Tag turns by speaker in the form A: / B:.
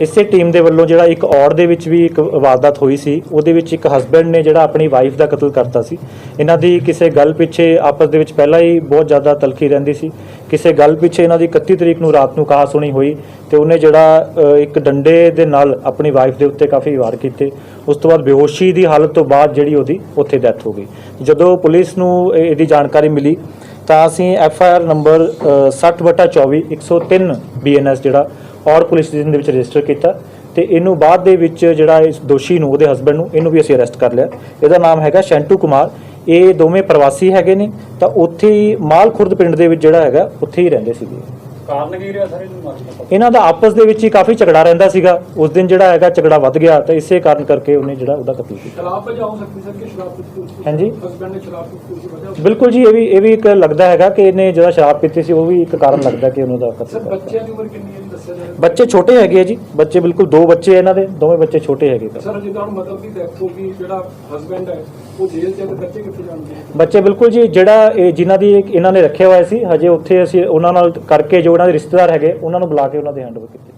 A: ਇਸੇ ਟੀਮ ਦੇ ਵੱਲੋਂ ਜਿਹੜਾ ਇੱਕ ਔੜ ਦੇ ਵਿੱਚ ਵੀ ਇੱਕ ਵਾਰਦਾਤ ਹੋਈ ਸੀ, ਉਹਦੇ ਵਿੱਚ ਇੱਕ ਹਸਬੰਡ ਨੇ ਜਿਹੜਾ ਆਪਣੀ ਵਾਈਫ ਦਾ ਕਤਲ ਕਰਤਾ ਸੀ। ਇਹਨਾਂ ਦੀ ਕਿਸੇ ਗੱਲ ਪਿੱਛੇ ਆਪਸ ਦੇ ਵਿੱਚ ਪਹਿਲਾਂ ਹੀ ਬਹੁਤ ਜ਼ਿਆਦਾ ਤਲਖੀ ਰਹਿੰਦੀ ਸੀ। ਕਿਸੇ ਗੱਲ ਪਿੱਛੇ ਇਹਨਾਂ ਦੀ 31 ਤਰੀਕ ਨੂੰ ਰਾਤ ਨੂੰ ਕਹਾ ਸੁਣੀ ਹੋਈ ਤੇ ਉਹਨੇ ਜਿਹੜਾ ਇੱਕ ਡੰਡੇ ਦੇ ਨਾਲ ਆਪਣੀ ਵਾਈਫ ਦੇ ਉੱਤੇ ਕਾਫੀ ਵਾਰ ਕੀਤੇ। ਉਸ ਤੋਂ ਬਾਅਦ ਬੇਹੋਸ਼ੀ ਦੀ ਹਾਲਤ ਤੋਂ ਬਾਅਦ ਜਿਹੜੀ ਉਹਦੀ ਉੱਥੇ ਡੈਥ ਹੋ ਗਈ। ਜਦੋਂ ਪੁਲਿਸ ਨੂੰ ਇਹਦੀ ਜਾਣਕਾਰੀ ਮਿਲੀ ਤਾਂ ਅਸੀਂ F I R number 60/24 103 BNS ਜਿਹੜਾ, ਔਰ ਪੁਲਿਸ ਸਟੇਸ਼ਨ ਦੇ ਵਿੱਚ ਰਜਿਸਟਰ ਕੀਤਾ ਤੇ ਇਹਨੂੰ ਬਾਅਦ ਦੇ ਵਿੱਚ ਜਿਹੜਾ ਇਸ ਦੋਸ਼ੀ ਨੂੰ, ਉਹਦੇ ਹਸਬੰਡ ਨੂੰ, ਇਹਨੂੰ ਵੀ ਅਸੀਂ ਅਰੈਸਟ ਕਰ ਲਿਆ। ਇਹਦਾ ਨਾਮ ਹੈਗਾ ਸ਼ੈਂਟੂ ਕੁਮਾਰ। ਇਹ ਦੋਵੇਂ ਪ੍ਰਵਾਸੀ ਹੈਗੇ ਨੇ, ਤਾਂ ਉੱਥੇ ਹੀ ਮਾਲ ਖੁਰਦ ਪਿੰਡ ਦੇ ਵਿੱਚ ਜਿਹੜਾ ਹੈਗਾ, ਉੱਥੇ ਹੀ ਰਹਿੰਦੇ ਸੀਗੇ।
B: ਕਾਰਨ ਕੀ ਰਿਹਾ ਸਾਰੇ ਨੂੰ ਮਾਰਨ ਦਾ
A: ਇਹਨਾਂ ਦਾ ਆਪਸ ਦੇ ਵਿੱਚ ਹੀ ਕਾਫੀ ਝਗੜਾ ਰਹਿੰਦਾ ਸੀਗਾ। ਉਸ ਦਿਨ ਜਿਹੜਾ ਹੈਗਾ ਝਗੜਾ ਵੱਧ ਗਿਆ ਤਾਂ ਇਸੇ ਕਾਰਨ ਕਰਕੇ ਉਹਨੇ ਜਿਹੜਾ ਉਹਦਾ ਕਤਲ ਕੀਤਾ।
B: ਸ਼ਰਾਬ ਵਜ੍ਹਾ ਹੋ ਸਕਦੀ ਸਰ ਕਿ ਸ਼ਰਾਬ ਪੀਤੀ ਸੀ?
A: ਹਾਂਜੀ।
B: ਹਸਬੰਡ ਨੇ ਸ਼ਰਾਬ ਪੀਤੀ ਸੀ ਵਜ੍ਹਾ
A: ਬਿਲਕੁਲ ਜੀ ਇਹ ਵੀ ਇਹ ਵੀ ਇੱਕ ਲੱਗਦਾ ਹੈਗਾ ਕਿ ਇਹਨੇ ਜਿਹੜਾ ਸ਼ਰਾਬ ਪੀਤੀ ਸੀ ਉਹ ਵੀ ਇੱਕ ਕਾਰਨ ਲੱਗਦਾ ਕਿ ਉਹਨੂੰ ਦਾ ਕਤਲ
B: ਸਰ ਬੱਚਿਆਂ ਦੀ ਉਮਰ ਕਿੰਨੀ ਹੈ ਜੀ ਦੱਸਿਆ
A: ਬੱਚੇ ਛੋਟੇ ਹੈਗੇ ਆ ਜੀ। ਬੱਚੇ ਬਿਲਕੁਲ ਦੋ ਬੱਚੇ ਇਹਨਾਂ ਦੇ ਦੋਵੇਂ ਬੱਚੇ ਛੋਟੇ ਹੈਗੇ
B: ਸਰ ਜਿੱਦਾਂ ਹੁਣ ਮਤਲਬ ਕਿ ਡੈਥ ਹੋ ਗਈ ਜਿਹੜਾ ਹਸਬੰਡ ਹੈ ਉਹ ਜੇਲ੍ਹ ਚ ਹੈ ਤੇ ਬੱਚੇ ਕਿੱਥੇ ਜਾਣਗੇ?
A: ਬੱਚੇ ਬਿਲਕੁਲ ਜੀ ਜਿਹੜਾ ਇਹ ਜਿਨ੍ਹਾਂ ਦੀ ਇਹ- ਇਹਨਾਂ ਨੇ ਰੱਖਿਆ ਹੋਇਆ ਸੀ ਹਜੇ ਉੱਥੇ ਅਸੀਂ ਉਹਨਾਂ ਨਾਲ ਕਰਕੇ ਜੋ ਉਹਨਾਂ ਦੇ ਰਿਸ਼ਤੇਦਾਰ ਹੈਗੇ ਉਹਨਾਂ ਨੂੰ ਬੁਲਾ ਕੇ ਉਹਨਾਂ ਦੇ ਹੈਂਡਓਵਰ ਕੀਤੇ।